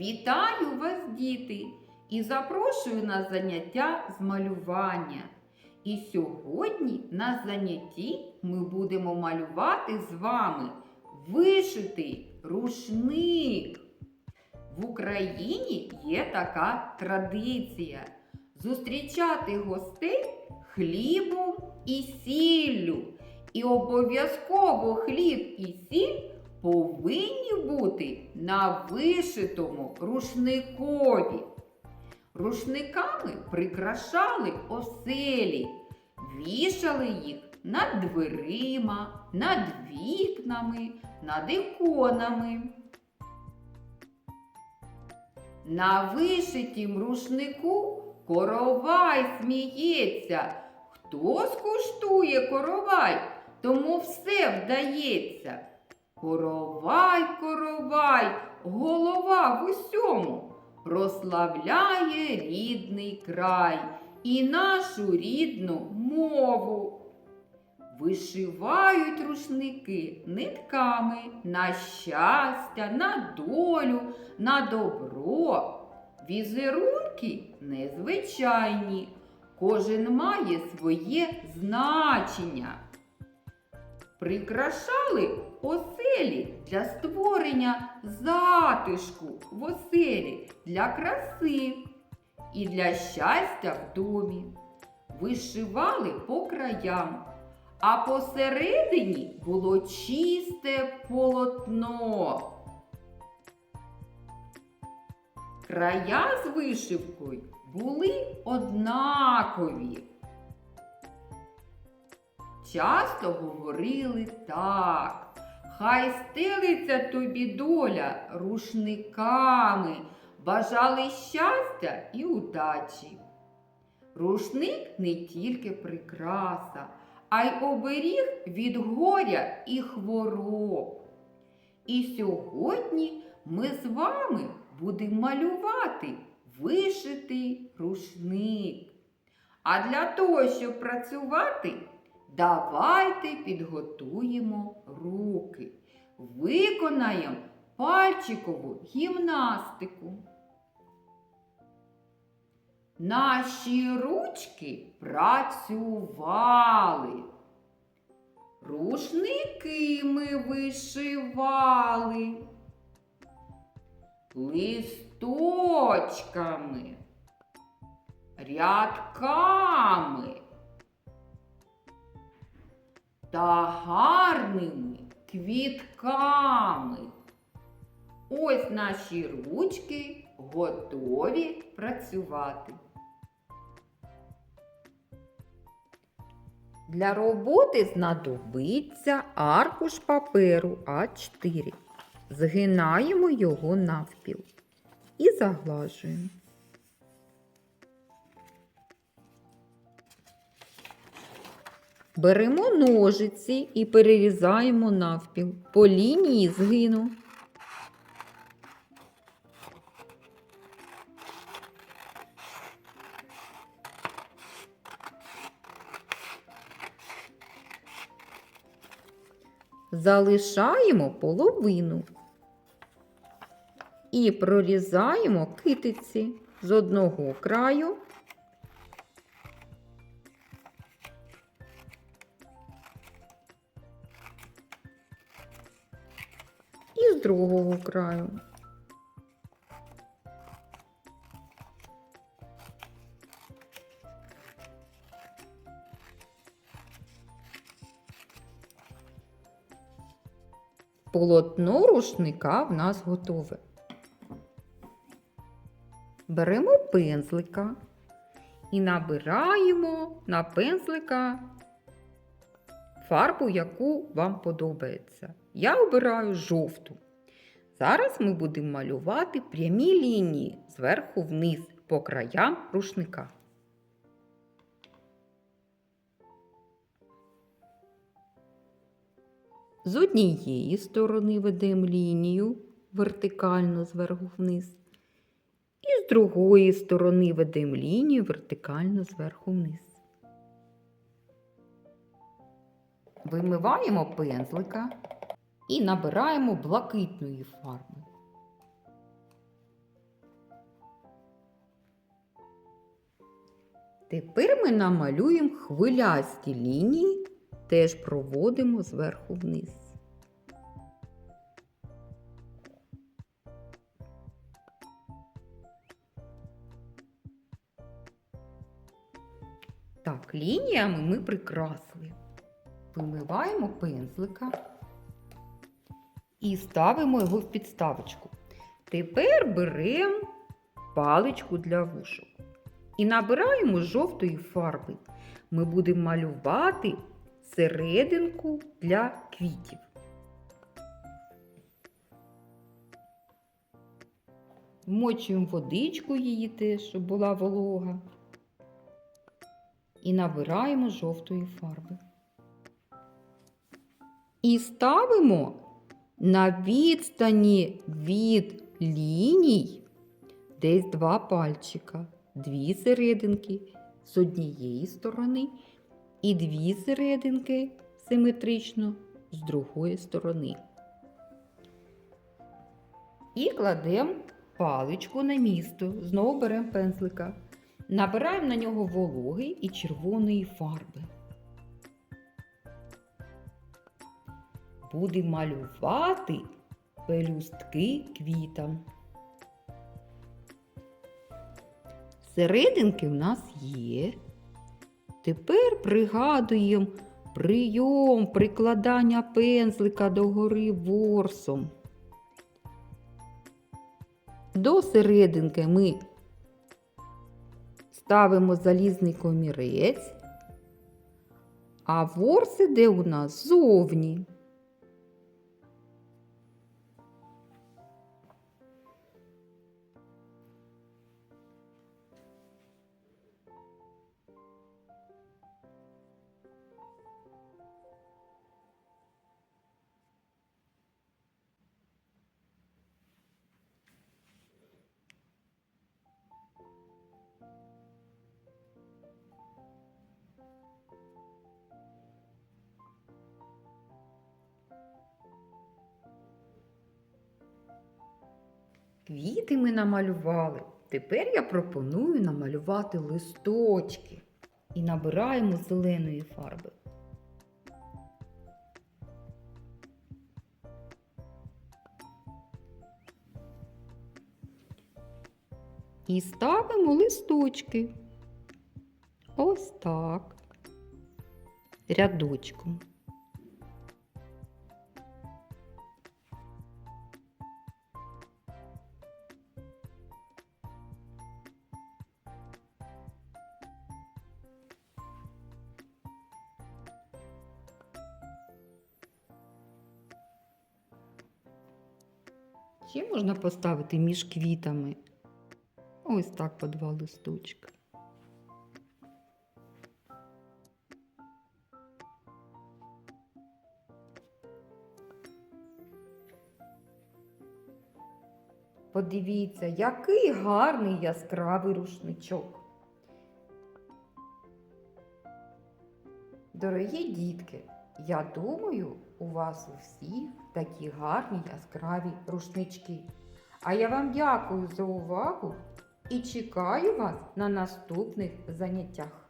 Вітаю вас, діти, і запрошую на заняття з малювання. І сьогодні на занятті ми будемо малювати з вами вишитий рушник. В Україні є така традиція зустрічати гостей хлібом і сіллю. І обов'язково хліб і сіль повинні бути на вишитому рушникові. Рушниками прикрашали оселі, вішали їх над дверима, над вікнами, над іконами. На вишитім рушнику коровай сміється. Хто скуштує коровай, тому все вдається. Коровай, коровай, голова в усьому прославляє рідний край і нашу рідну мову. Вишивають рушники нитками на щастя, на долю, на добро. Візерунки незвичайні, кожен має своє значення. Прикрашали оселі для створення затишку в оселі, для краси і для щастя в домі. Вишивали по краям, а посередині було чисте полотно. Края з вишивкою були однакові. Часто говорили так. Хай стелиться тобі доля рушниками, бажали щастя і удачі. Рушник не тільки прикраса, а й оберіг від горя і хвороб. І сьогодні ми з вами будемо малювати вишитий рушник. А для того, щоб працювати, давайте підготуємо руки, виконаємо пальчикову гімнастику. Наші ручки працювали. Рушники ми вишивали листочками, рядками та гарними квітками. Ось наші ручки готові працювати. Для роботи знадобиться аркуш паперу А4. Згинаємо його навпіл і заглажуємо. Беремо ножиці і перерізаємо навпіл по лінії згину. Залишаємо половину і прорізаємо китиці з одного краю другого краю. Полотно рушника в нас готове. Беремо пензлика і набираємо на пензлика фарбу, яку вам подобається. Я обираю жовту. Зараз ми будемо малювати прямі лінії зверху вниз по краям рушника. З однієї сторони ведемо лінію вертикально зверху вниз. І з другої сторони ведемо лінію вертикально зверху вниз. Вимиваємо пензлика і набираємо блакитної фарби. Тепер ми намалюємо хвилясті лінії, теж проводимо зверху вниз. Так, лініями ми прикрасли. Вимиваємо пензлика і ставимо його в підставочку. Тепер беремо паличку для вушок і набираємо жовтої фарби. Ми будемо малювати серединку для квітів. Вмочуємо водичку її теж, щоб була волога. І набираємо жовтої фарби. І ставимо на відстані від ліній десь два пальчика, дві серединки з однієї сторони і дві серединки симетрично з другої сторони. І кладемо паличку на місто. Знову беремо пензлика. Набираємо на нього вологи і червоної фарби. Будемо малювати пелюстки квітам. Серединки в нас є. Тепер пригадуємо прийом прикладання пензлика догори ворсом. До серединки ми ставимо залізний комірець, а ворс іде у нас зовні. Квіти ми намалювали. Тепер я пропоную намалювати листочки і набираємо зеленої фарби. І ставимо листочки. Ось так. Рядочком. Ще можна поставити між квітами. Ось так по два листочка. Подивіться, який гарний яскравий рушничок. Дорогі дітки, я думаю, у вас у всіх такі гарні яскраві рушнички. А я вам дякую за увагу і чекаю вас на наступних заняттях.